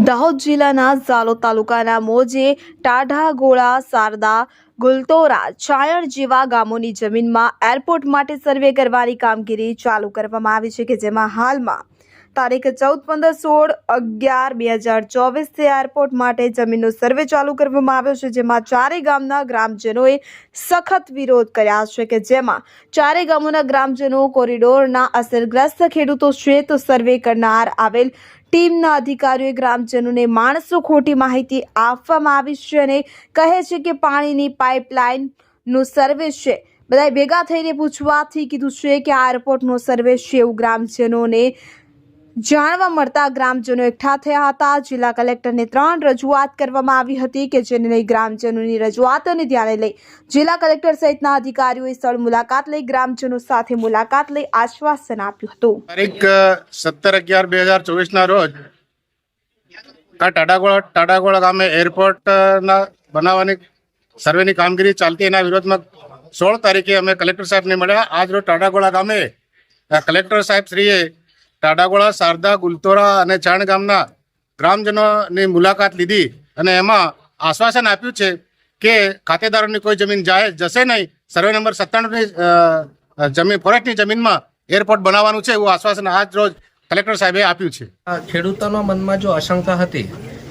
દાહોદ જિલ્લાના ઝાલો તાલુકાના મોજે ટાઢાગોળા શારદા ગુલતોરા, ચાયણ જેવા ગામોની જમીનમાં એરપોર્ટ માટે સર્વે કરવાની કામગીરી ચાલુ કરવામાં આવી છે કે જેમાં હાલમાં તારીખ ચૌદ, પંદર, સોળ, અગિયાર બે હજાર ચોવીસથી એરપોર્ટ માટે જમીનનો સર્વે ચાલુ કરવામાં આવ્યો છે, જેમાં ચારેય ગામના ગ્રામજનોએ સખત વિરોધ કર્યા છે કે જેમાં ચારેય ગામોના ગ્રામજનો કોરિડોરના અસરગ્રસ્ત ખેડૂતો છે, તો સર્વે કરનાર આવેલ ટીમના અધિકારીઓએ ગ્રામજનોને માણસો ખોટી માહિતી આપવામાં આવી છે અને કહે છે કે પાણીની પાઇપલાઇનનું સર્વે છે. બધાએ ભેગા થઈને પૂછવાથી કીધું છે કે આ એરપોર્ટનો સર્વે છે એવું ગ્રામજનોને જાણવા મળતા ગ્રામજનો એકઠા થયા હતા. જિલ્લા કલેક્ટરને ત્રણ રજૂઆત કરવામાં આવી હતી કે જેને લઈ ગ્રામજનોની રજૂઆતોને ધ્યાને લઈ જિલ્લા કલેક્ટર સહિતના અધિકારીઓએ સ્થળ મુલાકાત લઈ ગ્રામજનો સાથે મુલાકાત લઈ આશ્વાસન આપ્યું હતું. તારીખ સત્તર અગિયાર બે હજાર ચોવીસના રોજ આ ટાડાગોળા ટાટાગોળા ગામે એરપોર્ટના બનાવવાની સર્વેની કામગીરી ચાલતી એના વિરોધમાં સોળ તારીખે અમે કલેક્ટર સાહેબને મળ્યા. આજ રોજ ટાડાગોળા ગામે કલેક્ટર સાહેબ શ્રીએ ટાટાગોળા શારદા, ગુલતોરા અને ચાણ ગામના ગ્રામજનોની મુલાકાત લીધી અને એમાં આશ્વાસન આપ્યું છે કે ખાતેદારોની કોઈ જમીન જાય જશે નહીં. સર્વે નંબર સત્તાણુંની જમીન, ફોરેસ્ટની જમીનમાં એરપોર્ટ બનાવવાનું છે એવું આશ્વાસન આજ રોજ કલેક્ટર સાહેબે આપ્યું છે. ખેડૂતોના મનમાં જો આશંકા હતી,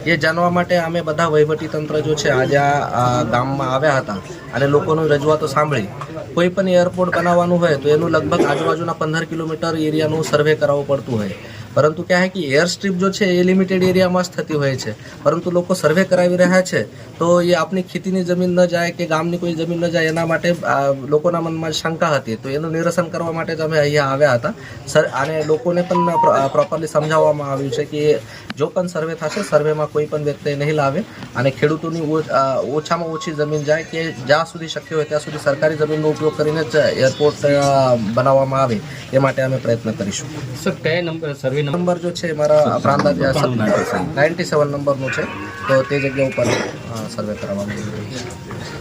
એ જાણવા માટે અમે બધા વહીવટી તંત્ર જો છે આજે આ ગામમાં આવ્યા હતા અને લોકોની રજૂઆતો સાંભળી. કોઈ પણ એરપોર્ટ બનાવવાનું હોય તો એનું લગભગ આજુબાજુના પંદર કિલોમીટર એરિયાનું સર્વે કરાવવું પડતું હોય. પરંતુ ક્યાં હે કે એર સ્ટ્રીપ જો છે એ લિમિટેડ એરિયામાં જ થતી હોય છે. પરંતુ લોકો સર્વે કરાવી રહ્યા છે, તો એ આપણી ખેતીની જમીન ન જાય કે ગામની કોઈ જમીન ન જાય, એના માટે લોકોના મનમાં શંકા હતી. તો એનું નિરસન કરવા માટે જ અમે અહીંયા આવ્યા હતા. સર અને લોકોને પણ પ્રોપરલી સમજાવવામાં આવ્યું છે કે જો પણ સર્વે થશે સર્વેમાં કોઈ પણ વ્યક્તિ નહીં લાવે અને ખેડૂતોની ઓછામાં ઓછી જમીન જાય કે જ્યાં સુધી શક્ય હોય ત્યાં સુધી સરકારી જમીનનો ઉપયોગ કરીને જ એરપોર્ટ બનાવવામાં આવે, એ માટે અમે પ્રયત્ન કરીશું. સર, કયા નંબર સર્વે નંબર જો છે મારા પ્રાંત નાઇન્ટી સેવન. નંબરનું છે. તો તે જગ્યા ઉપર સર્વે કરવામાં આવ્યું